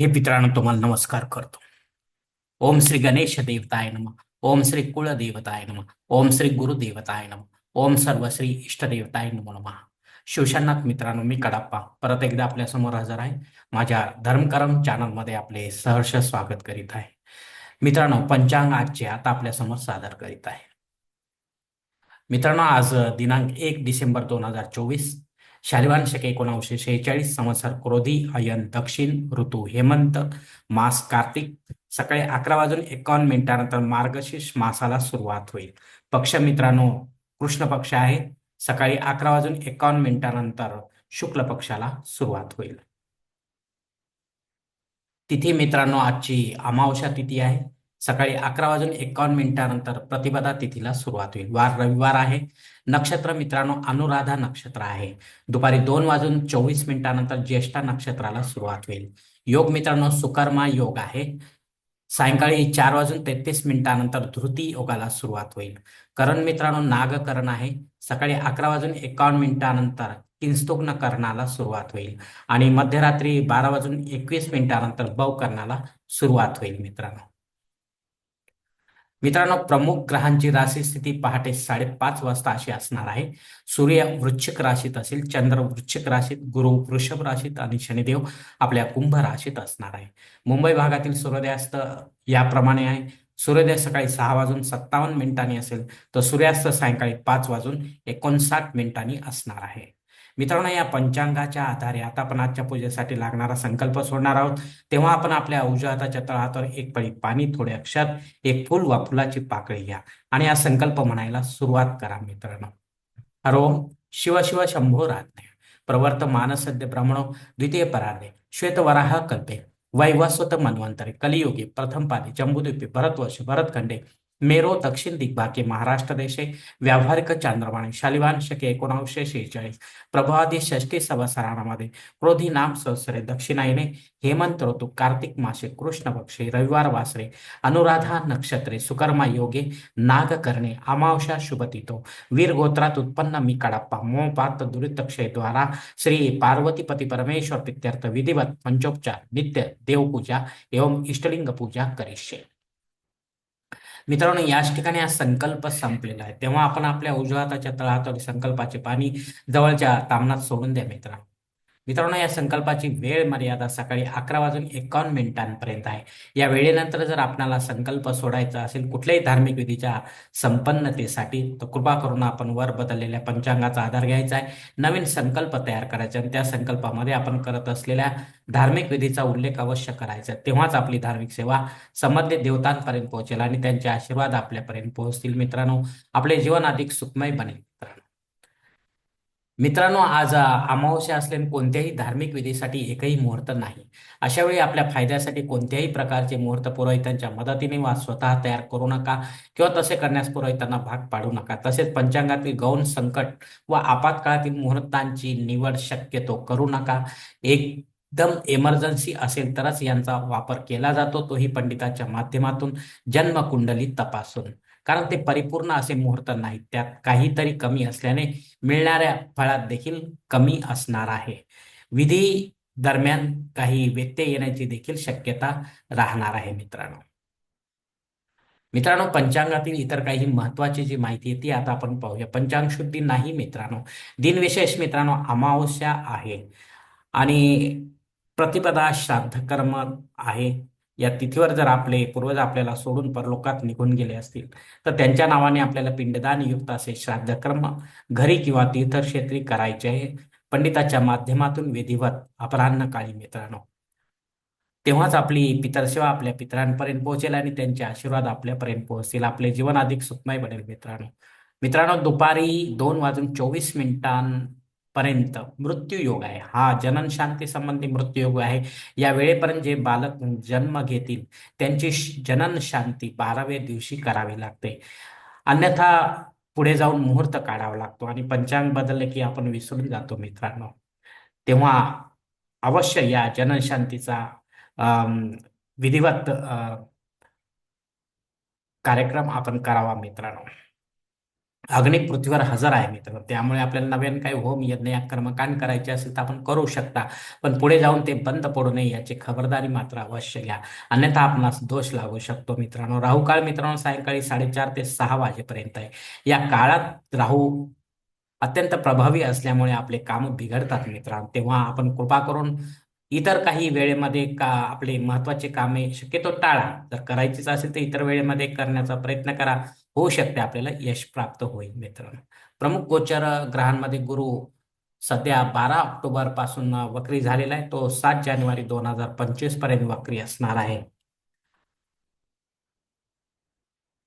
हे मित्रांनो तुम्हाला नमस्कार करतो. ओम श्री गणेश देवताय नम. ओम श्री कुळ देवताय नम. ओम श्री गुरुदेवताय नम. ओम सर्व श्री इष्टदेवताय नमो नमः. शिवशानाथ मित्रांनो मी कडाप्पा. परत एकदा आपल्यासमोर हजर आहे. माझ्या धर्मकरम चॅनलमध्ये आपले सहर्ष स्वागत करीत आहे. मित्रांनो पंचांग आजचे आता आपल्यासमोर सादर करीत आहे. मित्रांनो आज दिनांक एक डिसेंबर दोन हजार चोवीस. शालिवान शके एकोणावीसशे शेहेचाळीस संवत्सर क्रोधी अयन दक्षिण ऋतू हेमंत मास कार्तिक. सकाळी अकरा वाजून एकावन्न मिनिटानंतर मार्गशीर्ष मासाला सुरुवात होईल. पक्ष मित्रांनो कृष्ण पक्ष आहे. सकाळी अकरा वाजून एकावन्न मिनिटानंतर शुक्ल पक्षाला सुरुवात होईल. तिथी मित्रांनो आजची अमावस्या तिथी आहे. सकाळी अकरा वाजून एकावन्न मिनिटानंतर प्रतिपदा तिथीला सुरुवात होईल. वार रविवार आहे. नक्षत्र मित्रांनो अनुराधा नक्षत्र आहे. दुपारी दोन वाजून चोवीस मिनिटानंतर ज्येष्ठा नक्षत्राला सुरुवात होईल. योग मित्रांनो सुकर्मा योग आहे. सायंकाळी चार वाजून तेहतीस मिनिटानंतर धृती योगाला सुरुवात होईल. करण मित्रांनो नागकरण आहे. सकाळी अकरा वाजून एकावन्न मिनिटानंतर किंस्तुग्न कर्णाला सुरुवात होईल. आणि मध्यरात्री बारा वाजून एकवीस मिनिटानंतर बव कर्णाला सुरुवात होईल मित्रांनो. मित्रांनो प्रमुख ग्रहांची राशी स्थिती पहाटे साडेपाच वाजता अशी असणार आहे. सूर्य वृश्चिक राशीत असेल चंद्र वृश्चिक राशीत गुरु वृषभ राशीत आणि शनिदेव आपल्या कुंभ राशीत असणार आहे. मुंबई भागातील सूर्योदयास्त याप्रमाणे आहे. सूर्योदय सकाळी सहा वाजून सत्तावन्न मिनिटांनी असेल तर सूर्यास्त सायंकाळी पाच वाजून एकोणसाठ मिनिटांनी असणार आहे. मित्रांनो या पंचांगाच्या आधारे आता आपण आजच्या पूजेसाठी लागणारा संकल्प सोडणार आहोत. तेव्हा आपण आपल्या उजव्या हाताच्या तळहातावर एक पळी पाणी थोडे अक्षर एक फुल वा फुलाची पाकळी घ्या. आणि हा संकल्प म्हणायला सुरुवात करा मित्रांनो. हरोम शिव शिव शंभो रात्रे प्रवर्त मानसद्य ब्रह्मणो द्वितीय परार्धे श्वेतवराह कल्पे वैवस्वत मन्वंतरे कलियुगे प्रथम पादे जम्बूद्वीपे भरतवश भरतखंडे मेरो दक्षिण दिग्भागे महाराष्ट्र देशे व्यावहारिक चांद्रवाणी शालिवान शके एकोणावीसशे शेहेचाळीस प्रभादी षष्टी सभासराणामध्ये क्रोधी नाम संसरे दक्षिणायने हेमंत ऋतू कार्तिक मासे कृष्ण पक्षे रविवार वासरे अनुराधा नक्षत्रे सुकर्मा योगे नागकर्णे अमावशा शुभतितो वीर गोत्रात उत्पन्न मी कडप्पा मोपात दुरितक्षय द्वारा श्री पार्वतीपती परमेश्वर पित्यर्थ विधिवत पंचोपचार नित्य देवपूजा एवं इष्टलिंग पूजा करिष्ये। मित्रांनो याच ठिकाणी हा संकल्प संपलेला आहे. तेव्हा आपण आपल्या उजव्या हाताच्या संकल्पाचे पाणी जवळच्या तामनात सोडून द्या मित्रांनो. मित्रांनो या संकल्पाची वेळ मर्यादा सकाळी अकरा वाजून एकावन्न मिनिटांपर्यंत आहे. या वेळेनंतर जर आपणाला संकल्प सोडायचा असेल कुठल्याही धार्मिक विधीच्या संपन्नतेसाठी तर कृपा करून आपण वर बदललेल्या पंचांगाचा आधार घ्यायचा आहे. नवीन संकल्प तयार करायचा आणि त्या संकल्पामध्ये आपण करत असलेल्या धार्मिक विधीचा उल्लेख अवश्य करायचा तेव्हाच आपली धार्मिक सेवा संबंधित देवतांपर्यंत पोहोचेल आणि त्यांचे आशीर्वाद आपल्यापर्यंत पोहोचतील. मित्रांनो आपले जीवन अधिक सुखमय बनेल. मित्रांनो आज अमावस्या असल्याने कोणत्याही धार्मिक विधीसाठी एकही मुहूर्त नाही. अशा वेळी आपल्या फायद्यासाठी कोणत्याही प्रकारचे मुहूर्त पुरोहितांच्या मदतीने वा स्वतः तयार करू नका किंवा तसे करण्यास पुरोहितांना भाग पाडू नका. तसेच पंचांगातील गौण संकट व आपात्काळातील मुहूर्तांची निवड शक्यतो करू नका. एक एकदम इमर्जन्सी असेल तरच यांचा वापर केला जातो. तोही पंडिताच्या माध्यमातून जन्मकुंडली तपासून. कारण ते परिपूर्ण असे मुहूर्त नाहीत. त्यात काहीतरी कमी असल्याने मिळणाऱ्या फळात देखील कमी असणार आहे. विधी दरम्यान काही व्यत्यय येण्याची देखील शक्यता राहणार आहे मित्रांनो. मित्रांनो पंचांगातील इतर काही महत्वाची जी माहिती आहे ती आता आपण पाहूया. पंचांग शुद्धी नाही मित्रांनो. दिनविशेष मित्रांनो अमावस्या आहे. आणि प्रतिपदा श्राद्ध कर्म आहे. या तिथीवर जर आपले पूर्वज आपल्याला सोडून परलोकात निघून गेले असतील तर त्यांच्या नावाने आपल्याला पिंडदान युक्त असे श्राद्ध कर्म घरी किंवा तीर्थक्षेत्री करायचे आहे. पंडिताच्या माध्यमातून विधिवत अपराह्न काळी मित्रांनो. तेव्हाच आपली पितरसेवा आपल्या पितरांपर्यंत पोहोचेल आणि त्यांचे आशीर्वाद आपल्यापर्यंत पोहोचतील. आपले जीवन अधिक सुखमय बनेल मित्रांनो. मित्रांनो दुपारी दोन वाजून चोवीस मिनिटां मृत्यू योग आहे. हा जनन शांती संबंधी मृत्यू योग आहे. या वेळेपर्यंत जे बालक जन्म घेतील त्यांची जनन शांती बाराव्या दिवशी करावी लागते. अन्यथा पुढे जाऊन मुहूर्त काढावा लागतो आणि पंचांग बदलले की आपण विसरून जातो मित्रांनो. तेव्हा अवश्य या जनशांतीचा अम, विधिवत कार्यक्रम आपण करावा मित्रांनो. अग्नी पृथ्वीवर हजर आहे मित्र. त्यामुळे आपल्याला नव्याने काही होम यज्ञ या कर्मकांड करायचे असेल तर आपण करू शकता. पण पुढे जाऊन ते बंद पडू नये याची खबरदारी मात्र अवश्य घ्या. अन्यथा आपणास दोष लागू शकतो मित्रांनो. राहू काळ मित्रांनो सायंकाळी साडेचार ते सहा वाजेपर्यंत आहे. या काळात राहू अत्यंत प्रभावी असल्यामुळे आपले काम बिघडतात मित्रांनो. तेव्हा आपण कृपा करून इतर काही वेळेमध्ये का आपले महत्त्वाचे कामे शक्यतो टाळा. जर करायचीच असेल तर इतर वेळेमध्ये करण्याचा प्रयत्न करा. होऊ शकते आपल्याला यश प्राप्त होईल मित्रांनो. प्रमुख गोचर ग्रहांमध्ये गुरु सध्या बारा ऑक्टोबरपासून वक्री झालेला आहे. तो सात जानेवारी दोन हजार पंचवीसपर्यंत वक्री असणार आहे.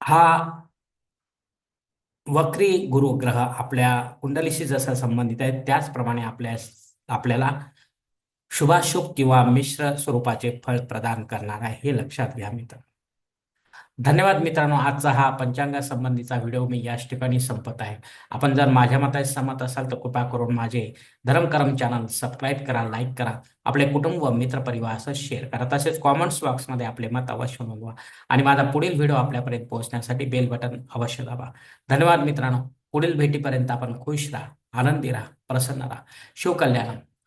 हा वक्री गुरु ग्रह आपल्या कुंडलीशी जसा संबंधित आहे त्याचप्रमाणे आपल्या आपल्याला शुभाशुभ किंवा मिश्र स्वरूपाचे फळ प्रदान करणार आहे हे लक्षात घ्या मित्र धन्यवाद मित्रांनो आजचा हा पंचांगा संबंधीचा व्हिडिओ मी याच ठिकाणी संपत आहे. आपण जर माझ्या मताशी सहमत असाल तर कृपा करून माझे धर्मकर्म चॅनल सबस्क्राईब करा लाईक करा. आपले कुटुंब मित्र असं शेअर करा. तसेच कॉमेंट्स बॉक्समध्ये आपले मत अवश्य नोंदवा आणि माझा पुढील व्हिडिओ आपल्यापर्यंत पोहोचण्यासाठी बेल बटन अवश्य दाबा. धन्यवाद मित्रांनो. पुढील भेटीपर्यंत आपण खुश राहा आनंदी राहा प्रसन्न राहा. शिवकल्याण